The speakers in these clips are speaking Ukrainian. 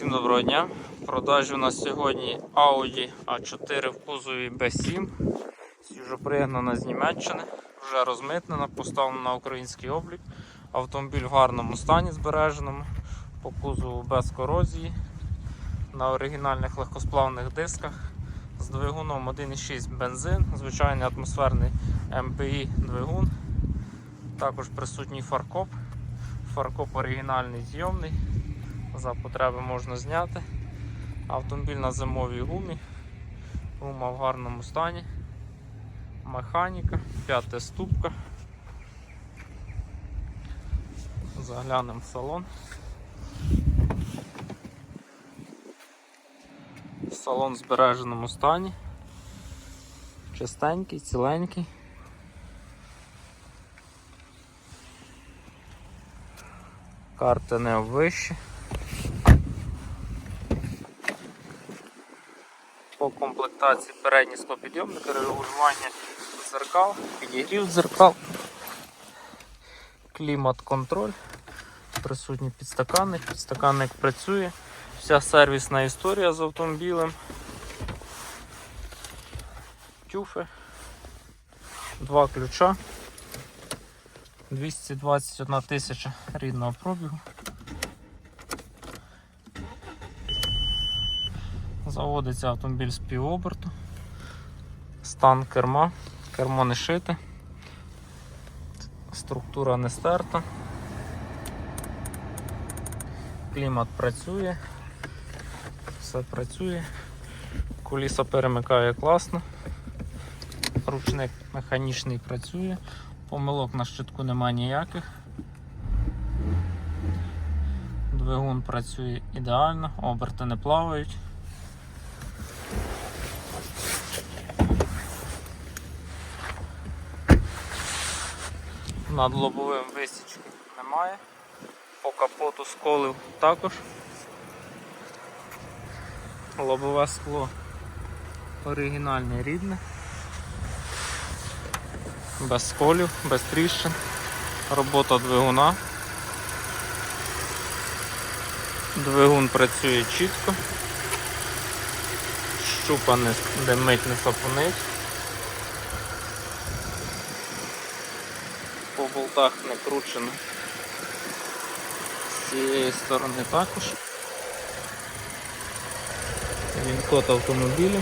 Всім доброго дня. Продажі у нас сьогодні Audi A4 в кузові B7. Вже пригнана з Німеччини, вже розмитнена, поставлена на український облік. Автомобіль в гарному стані збереженому, по кузову без корозії, на оригінальних легкосплавних дисках. З двигуном 1,6 бензин, звичайний атмосферний MPI двигун. Також присутній фаркоп. Фаркоп оригінальний зйомний за потреби можна зняти. Автомобіль на зимовій гумі, гума в гарному стані, механіка, п'ята ступка. Заглянемо в салон. Салон в збереженому стані, чистенький, ціленький. Карти не вищі. По комплектації передні склопідйомники, регулювання дзеркал, підігрів дзеркал, клімат-контроль, присутній підстаканник, підстаканник працює, вся сервісна історія з автомобілем, тюфи, два ключа. 221 тисяча рідного пробігу. Заводиться автомобіль з півоберту. Стан керма, кермо не шите, структура не стерта. Клімат працює, все працює, коліса перемикає класно, ручник механічний працює. Помилок на щитку немає ніяких. Двигун працює ідеально, оберти не плавають. Над лобовим висічки немає. По капоту сколив також. Лобове скло оригінальне рідне без сколів, без тріщин, робота двигуна. Двигун працює чітко, щупа не димить, не сапунить. По болтах не кручено. З цієї сторони також. Він код автомобіля.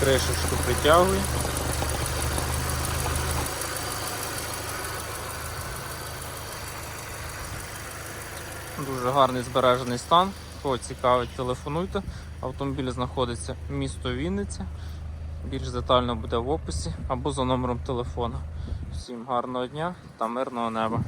кришечку притягує. Дуже гарний збережений стан. Кого цікавить, телефонуйте. Автомобіль знаходиться в місто Вінниця. Більш детально буде в описі або за номером телефона. Всім гарного дня та мирного неба.